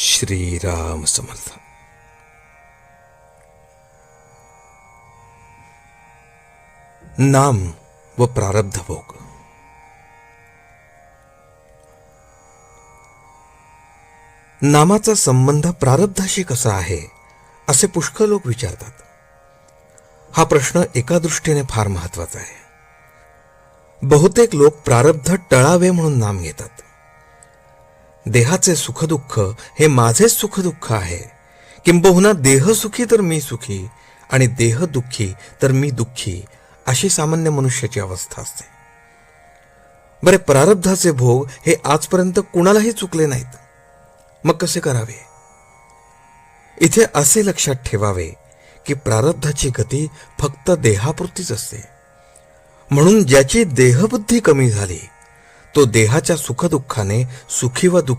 श्रीराम समर्थ. नाम व प्रारब्ध भोग. नामाचा संबंध प्रारब्धाशी कसा आहे असे पुष्कळ लोक विचारतात. हा प्रश्न एका दृष्टीने फार महत्त्वाचा आहे. बहुतेक लोक प्रारब्ध टळावे म्हणून नाम घेतात. देहाचे सुखदुःख हे माझेच सुखदुःख आहे. किंबहुना देह सुखी तर मी सुखी आणि देह दुःखी तर मी दुःखी अशी सामान्य मनुष्याची अवस्था असते. बरे प्रारब्धाचे भोग हे आजपर्यंत कुणालाही चुकले नाहीत. मग कसे करावे? इथे असे लक्षात ठेवावे की प्रारब्धाची गती फक्त देहापुरतीच असते. म्हणून ज्याची देहबुद्धी कमी झाली तो देहाच्या सुखदुःखाने सुखी व दुःखी